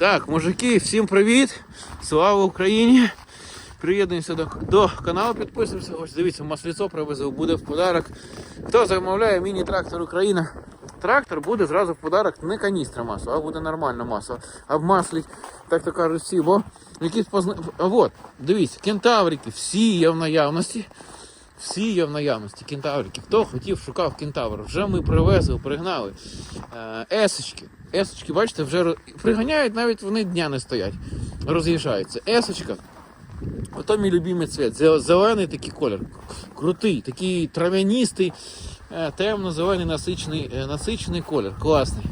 Так, мужики, всім привіт! Слава Україні! Приєднуємося до, до каналу, підписуємося. Ось дивіться, масліцо привезив, буде в подарок. Хто замовляє міні-трактор Україна? Трактор буде зразу в подарок не каністра масла, а буде нормальна маса. Обмаслить, так то кажуть всі, бо якісь позна... А от, дивіться, кентаврики, всі є в наявності. Всі є в наявності кентаврики. Хто хотів, шукав кентавр. Вже ми привезли, пригнали. Е, Есочки. Есочки, бачите, вже приганяють, навіть вони дня не стоять. Роз'їжджаються. Есочка. Ото мій любимий цвіт. Зелений такий колір. Крутий, такий трав'яністий, е, темно-зелений насичений, е, насичений колір. Класний.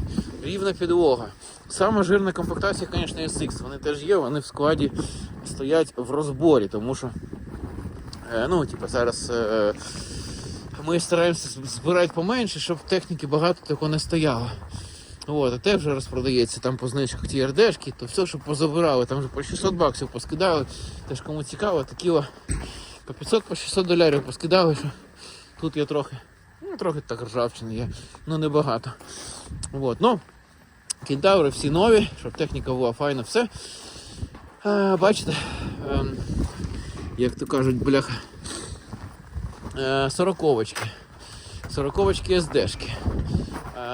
Рівна підлога. Саме жирна комплектація, звісно, SX. Вони теж є, вони в складі стоять в розборі, тому що Е, Ну, типу, зараз ми стараємося збирати поменше, щоб техніки багато такого не стояло. От, а те вже розпродається там по знижках ті РДшки, то все, що позабирали, там вже по 600 баксів поскидали. Теж кому цікаво, такі о, по 500 по 600 долярів поскидали, що тут є трохи, ну трохи так ржавчини є, ну небагато. От, ну, кентаври всі нові, щоб техніка була файна, все. Е, бачите, ем, як то кажуть, бляха. Е, сороковочки. Сороковочки СДшки.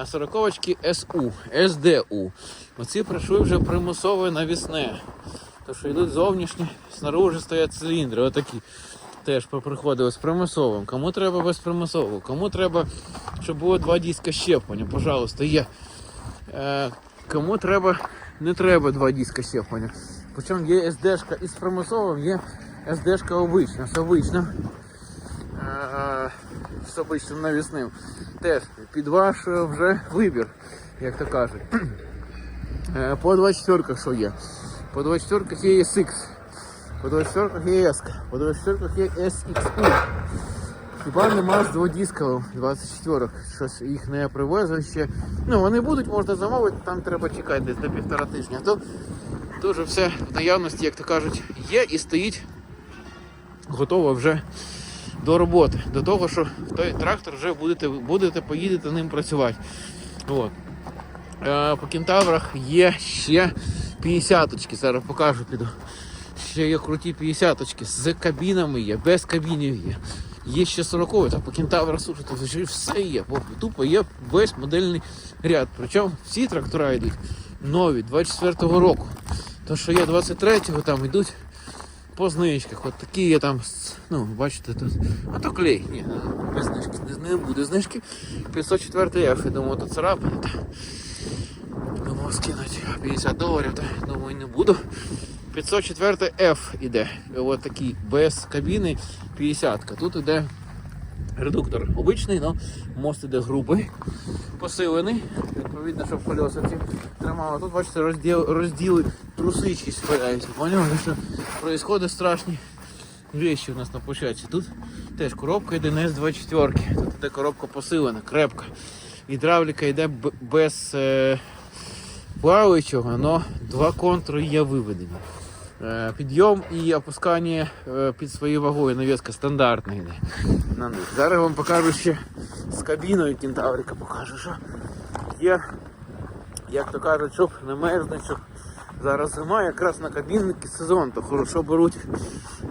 Сороковочки СУ, СДУ. Оці прийшли вже примусове навісне. То що йдуть зовнішні, снаружи стоять циліндри, отакі. Теж поприходили з примусовим. Кому треба без примусового, кому треба, щоб було два диска щеплення, пожалуйста, є. Е, кому треба, не треба два диска щеплення. Причому є SD-шка із примусовим, є SD-шка обична, з обичним. Е, з обичним навісним. Теж під ваш е, вже вибір, як то кажуть. Е, По 24 що є? По 24 є SX, по 24 є S, по 24 є SXU. Хіба нема з дводісковим 24 щось їх не привезли ще. Ну вони будуть, можна замовити, там треба чекати десь до півтора тижня. То дуже все в наявності, як то кажуть, є і стоїть готово вже до роботи. До того, що той трактор вже будете, будете поїдете ним працювати. От. Е, по кентаврах є ще 50-очки, зараз покажу піду. Ще є круті 50-очки з кабінами є, без кабінів є. Є ще 40 та по кентаврах слушайте, вже все є. Тупо є весь модельний ряд. Причому всі трактора йдуть нові 24-го року. То, що є 23-го, там йдуть по знижках. От такі є там, ну, бачите, тут. А то клей. Ні, без знижки. Не, буде знижки. 504 F, я думаю, то царапини. Та. Думав скинуть 50 доларів, та думаю, не буду. 504 F іде. Ось такий без кабіни 50. -ка. Тут іде редуктор обичний, але мост іде грубий, посилений. Відповідно, щоб колеса ці тримало. Тут, бачите, розділ, розділи трусички спаляються. Поняли, що відбуваються страшні речі у нас на площадці. Тут теж коробка йде не з 24 Тут іде коробка посилена, крепка. Гідравліка йде без е, плаваючого, але два контури є виведені. Е, Підйом і опускання е, під своєю вагою навіска стандартна. Зараз вам покажу ще з кабіною кентаврика покажу, що є, як то кажуть, щоб не мерзнуть, щоб зараз зима, якраз на кабінники сезон, то хорошо беруть,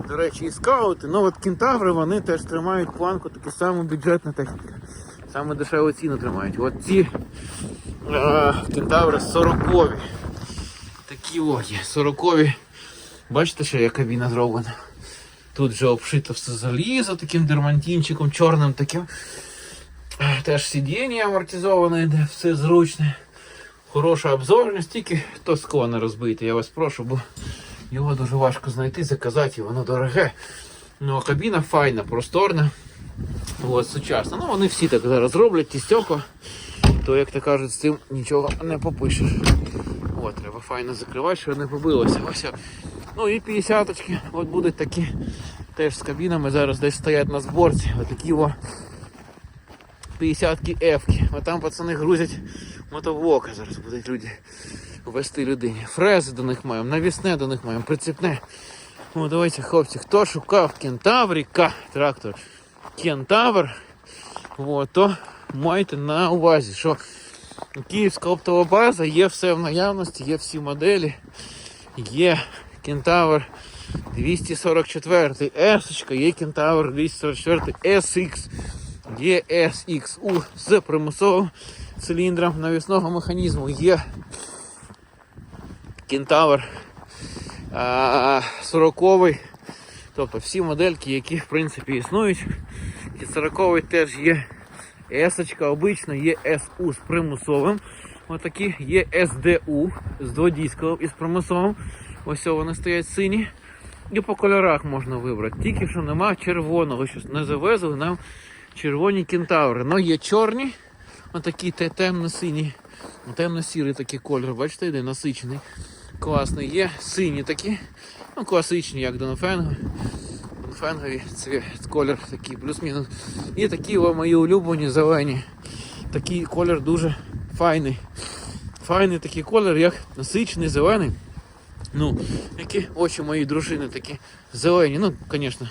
до речі, і скаути. Ну от кентаври вони теж тримають планку, таку саму бюджетна техніка. Саме дешеву ціну тримають. От ці е, кентаври 40 Такі о є, 40 Бачите, що є кабіна зроблена. Тут вже обшито все залізо таким дермантинчиком, чорним таким. Теж сидіння амортизоване йде, все зручне. Хороша обзорність, тільки то скло не розбите, я вас прошу, бо його дуже важко знайти, заказати, і воно дороге. Ну, а кабіна файна, просторна. От, сучасна. Ну, вони всі так зараз роблять, ті стекла. То, як то кажуть, з цим нічого не попишеш. От, треба файно закривати, щоб не побилося. Ось. Ну і 50-очки, от будуть такі теж з кабінами зараз десь стоять на зборці. Отакі о 50-ки F-ки. А там пацани грузять мотовока. Зараз будуть люди вести людині. Фрези до них маємо, навісне до них маємо, прицепне. Ну, давайте, хлопці, хто шукав кентавріка трактор Кентавр, от, то майте на увазі, що Київська оптова база, є все в наявності, є всі моделі. Є Кентавр 244 S, є Кентавр 244 SX, є SXU з примусовим циліндром навісного механізму, є Кентавр 40 Тобто всі модельки, які в принципі існують. І 40 теж є S обично, є SU з примусовим. Отакі є SDU з дводійського із примусовим. Ось вони стоять сині. І по кольорах можна вибрати. Тільки що нема червоного, щось не завезли нам червоні кентаври. Ну є чорні, отакі те- темно-сині, темно-сірий такий кольор, бачите, йде насичений. Класний. Є сині такі, ну класичні, як Донофенго. Донофенгові цвіт, колір такий, плюс-мінус. І такі о, мої улюблені зелені. Такий колір дуже файний. Файний такий колір, як насичений, зелений. Ну, які очі моєї дружини такі зелені. Ну, звісно,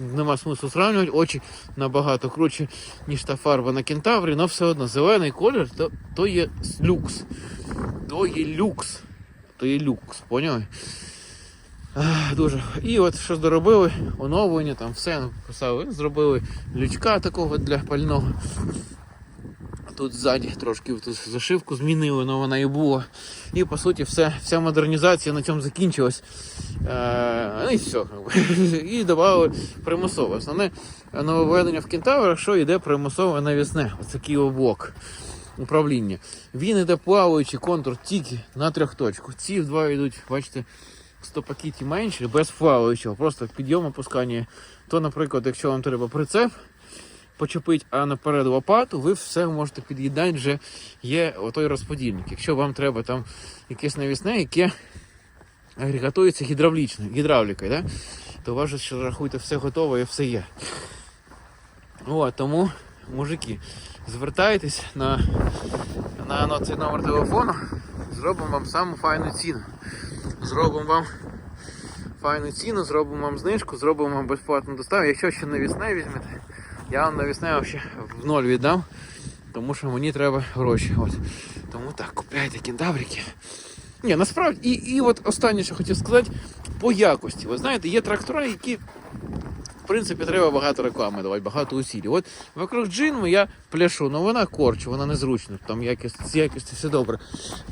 нема смислу сравнювати. Очі набагато круче, ніж та фарба на кентаврі, але все одно зелений колір то, то є люкс. То є люкс. То є люкс, поняли? Дуже. І от що доробили, оновлення, там все написали, зробили лючка такого для пального. Тут ззаді трошки тут зашивку змінили, але вона і була. І по суті все, вся модернізація на цьому закінчилась. Е, ну і все. І додали примусове. Основне нововведення в кентаврах, що йде примусове навісне. Ось такий блок управління. Він йде плаваючий контур тільки на трьох точках. Ці два йдуть, бачите, 100 пакетів менше, без плаваючого, просто підйом опускання. То, наприклад, якщо вам треба прицеп почепити, а наперед лопату, ви все можете під'їдати, вже є отой розподільник. Якщо вам треба там якесь навісне, яке агрегатується гідравлічною, гідравлікою, да? то у ще рахуйте, все готово і все є. От, тому, мужики, звертайтесь на, на, на цей номер телефону, зробимо вам саму файну ціну. Зробимо вам файну ціну, зробимо вам знижку, зробимо вам безплатну доставку. Якщо ще навісне візьмете, я вам навісне в ноль віддам, тому що мені треба гроші. Ось. Тому так, купляйте кентаврики. Ні, насправді, і, і от останнє, що хотів сказати, по якості. Ви знаєте, є трактори, які в принципі, треба багато реклами давати, багато усіль. От вокруг джинму я пляшу, але вона корчу, вона незручна, там якість, з якістю все добре.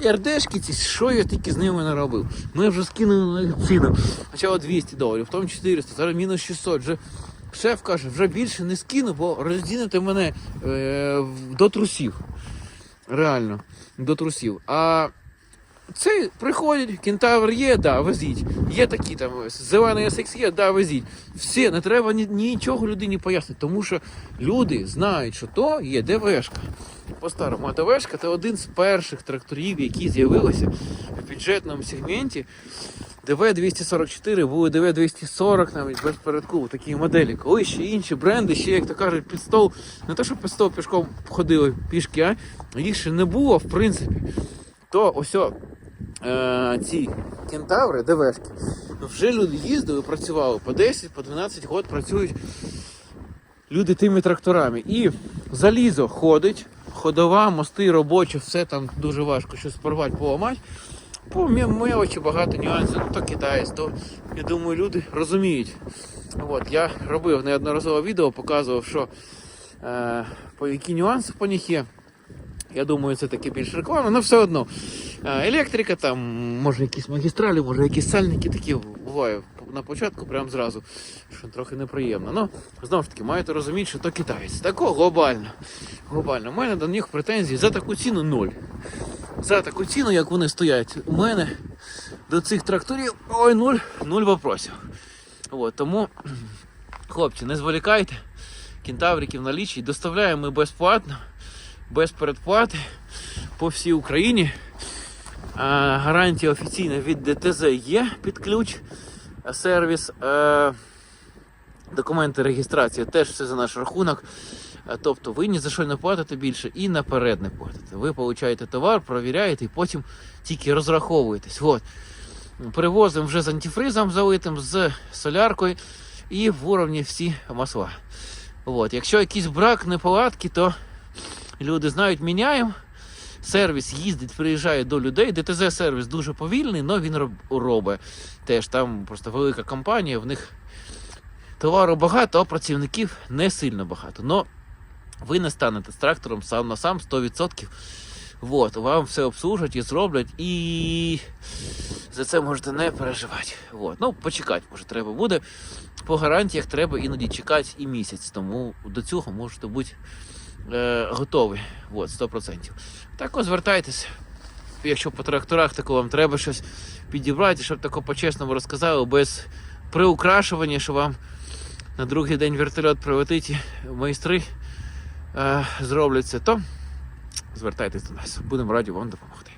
І РДшки ці, що я тільки з ними не робив. Ми вже скинули на ціну. Спочатку 200 доларів, потім 400, зараз мінус 600. Вже шеф каже, вже більше не скину, бо роздінете мене е, до трусів. Реально, до трусів. А це приходять, кентавр є, да, везіть. Є такі там зелений SX є, да, везіть. Все, не треба ні, нічого людині пояснити, тому що люди знають, що то є ДВшка. По-старому, а ДВшка це один з перших тракторів, які з'явилися бюджетному сегменті. ДВ-244, були ДВ-240 навіть без передку, такі моделі. Коли ще інші бренди, ще, як то кажуть, під стол, не те, що під стол пішком ходили пішки, а їх ще не було, в принципі. То ось е, ці кентаври, ДВшки, вже люди їздили, працювали по 10, по 12 років працюють люди тими тракторами. І залізо ходить, ходова, мости робочі, все там дуже важко щось порвати, поламати. По мелочі багато нюансів, ну, то китаєць, то я думаю, люди розуміють. От, я робив неодноразово відео, показував, що е, по які нюанси по них є. Я думаю, це таки більш реклама, але все одно. Е, Електрика, там, може якісь магістралі, може якісь сальники такі буває на початку, прямо зразу, що трохи неприємно. Ну, знову ж таки, маєте розуміти, що то китаєць. Тако глобально. Глобально. У мене до них претензій за таку ціну ноль. За таку ціну, як вони стоять, у мене до цих тракторів ой, нуль, нуль вопросів. От, тому, хлопці, не зволікайте, кентавриків налічі, доставляємо ми безплатно без передплати по всій Україні. А, гарантія офіційна від ДТЗ є під ключ. А Сервіс. Е, документи реєстрації теж все за наш рахунок. Е, Тобто ви ні за що не платите більше і наперед не платите. Ви получаєте товар, провіряєте і потім тільки розраховуєтесь. От. Привозимо вже з антифризом залитим, з соляркою і в уровні всі масла. От. Якщо якийсь брак, неполадки, то люди знають, міняємо. сервіс їздить, приїжджає до людей. ДТЗ-сервіс дуже повільний, але він робить. Теж там просто велика компанія, в них товару багато, а працівників не сильно багато. Но ви не станете з трактором сам на сам 100%. Вот, вам все обслужать і зроблять, і за це можете не переживати. Вот. Ну, почекати, може, треба буде. По гарантіях треба іноді чекати і місяць, тому до цього можете бути е, готові. Вот, 100%. Так ось звертайтесь. Якщо по тракторах тако вам треба щось підібрати, щоб тако по-чесному розказали, без приукрашування, що вам на другий день вертольот прилетить, майстри зроблять це, то звертайтесь до нас. Будемо раді вам допомогти.